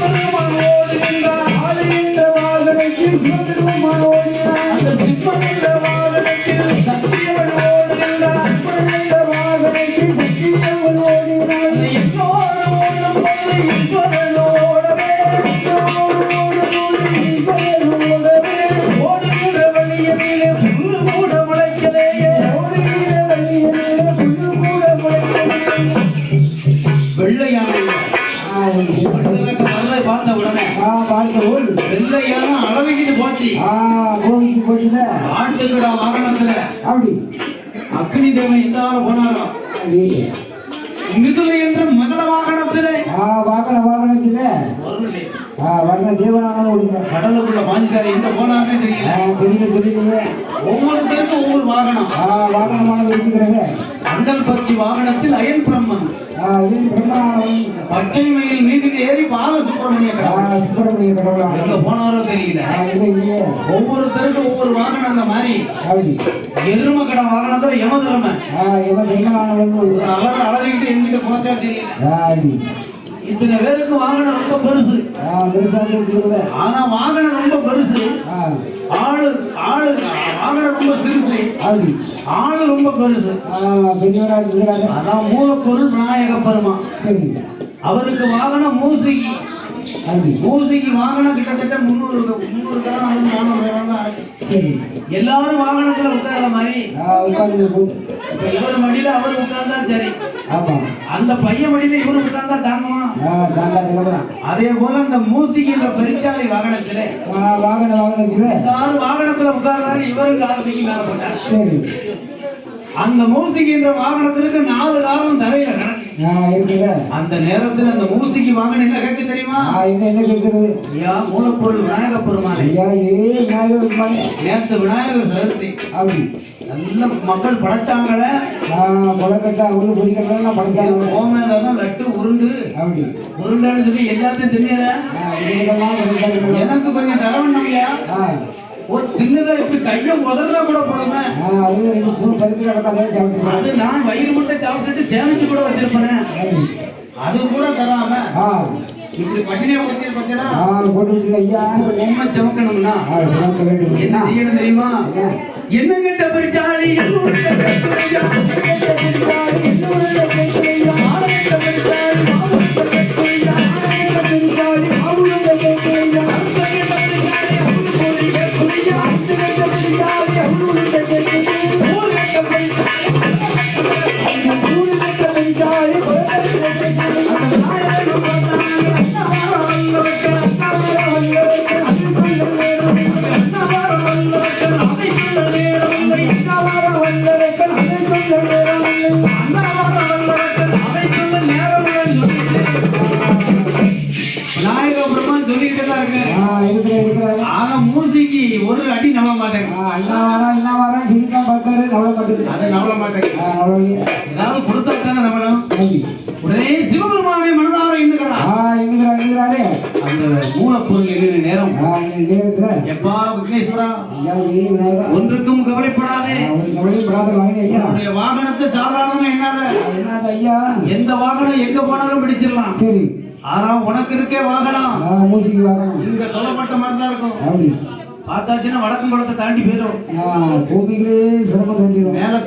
வாகனத்தில் சிவபெருமான் ஓடுகின்றான் அந்த வெள்ளையான அளவிட்டு போச்சு. ஆட்டுக்கடா வாகனத்துல. அப்படி. அக்னி தேவன் எல்லாரும் போனாரோ? மிதுலை என்ற மகள வாகனத்திலே. வாகன வாகனத்தில். வர்ண தேவனான ஓடுங்க கடலுக்குள்ள பாஞ்சாரி எங்க போனாருன்னே தெரியல. ஆ தெரியல தெரியலையே. ஒவ்வொருத்தருக்கும் ஒவ்வொரு வாகனம். ஆ வாகனமான வச்சுக்கிறாங்க அண்டல் பச்சி வாகனத்தில் அயன் பிரம்மன். பச்சை மயில் ஏறி பால சுப்பிரமணிய சுப்பிரமணிய கடவுளா எங்க போனாரோ தெரியல. இல்லையே ஒவ்வொருத்தருக்கும் ஒவ்வொரு வாகனம் அந்த மாதிரி. எரும கடை வாகனத்துல பிரம்மாவன் ஒரு அலர் அலறிக்கிட்டு எங்கிட்ட போச்சா தெரியல. இத்தனை பேருக்கு வாகனம் ரொம்ப பெருசு. ஆனா வாகனம் ரொம்ப பெருசு. ஆளு ஆளு வாகனம் ரொம்ப சிறுசு. ஆளு ரொம்ப இருக்கிறாங்க அதான் மூலப்பொருள் விநாயக பெருமா சரி. அவருக்கு வாகனம் மூசிகி அப்படி மூசிகி வாகனம் கிட்டத்தட்ட முந்நூறு முந்நூறு தரம் அல்லது நானூறு தரம் தான் இருக்கு. சரி. எல்லாரும் வாகனத்துல உட்கார்ற மாதிரி. இவர் மடியில அவர் உட்கார்ந்தா சரி. அந்த பையன் மடியில இவர் உட்கார்ந்தா தாங்குமா? அதே போல அந்த மூசிகி என்ற பெருச்சாலை வாகனத்திலே. வாகன வாகனத்தில். எல்லாரும் வாகனத்துல உட்கார்ந்தாரு இவரும் காலத்துக்கு மேல போட்டார். சரி. அந்த மூசிகி என்ற வாகனத்திற்கு நாலு காலம் ஆ இருக்குதா அந்த நேரத்தில் அந்த மூசிகி வாகனம் என்ன கேட்க தெரியுமா? என்ன கேட்குறது ஐயா மூலப்பொருள் விநாயக ஐயா ஏ விநாயகர் சதுர்த்தி. அப்படி. நல்ல மக்கள் படைச்சாங்களே. கொலைக்கட்டை அவரு பொடிக்கட்டை படைச்சாங்க. கோமேல தான் லட்டு உருண்டு. அப்படி. உருண்டன்னு சொல்லி எல்லாத்தையும் படைச்சாங்க எனக்கு கொஞ்சம் தரவண்ணையா ஆ. தின்னதா இப்படி கையை உதறா கூட ஆ அது நான் வயிறு முட்டை சாப்பிட்டுட்டு சேமிச்சு கூட வச்சிருப்பேன். அது கூட தராம இப்படி பட்டினியை பத்தி பார்த்தீங்கன்னா உண்மை சமக்கணும்னா என்ன செய்யணும் தெரியுமா? என்ன? கிட்ட எல்லோரும் ஒரு அடி நம்ப மாட்டேங்க ஆ அண்ணா வரா அண்ணா வரா சொல்லித்தான் பார்த்தாரு நவள மாட்டேங்குது. அதை நம்ப மாட்டேங்க ஏதாவது கொடுத்தா தானே நம்பணும் நம்பி உடனே சிவபெருமானை மனதார எண்ணுகிறா எங்குறாரு அந்த மூலப்பொருள் எழுதின நேரம். எப்பா விக்னேஸ்வரா? ஒன்றுக்கும் கவலை உன்னுடைய வாகனத்தை சாதாரணமா என்னால? என்னது ஐயா? எந்த வாகனம் எங்க போனாலும் பிடிச்சிடலாம். சரி. ஆனா உனக்கு இருக்கே வாகனம். இங்க தொலைப்பட்ட மாதிரி தான் இருக்கும் பார்த்தாச்சுன்னா வடக்கும் குளத்தை தாண்டி போயிடும். மேல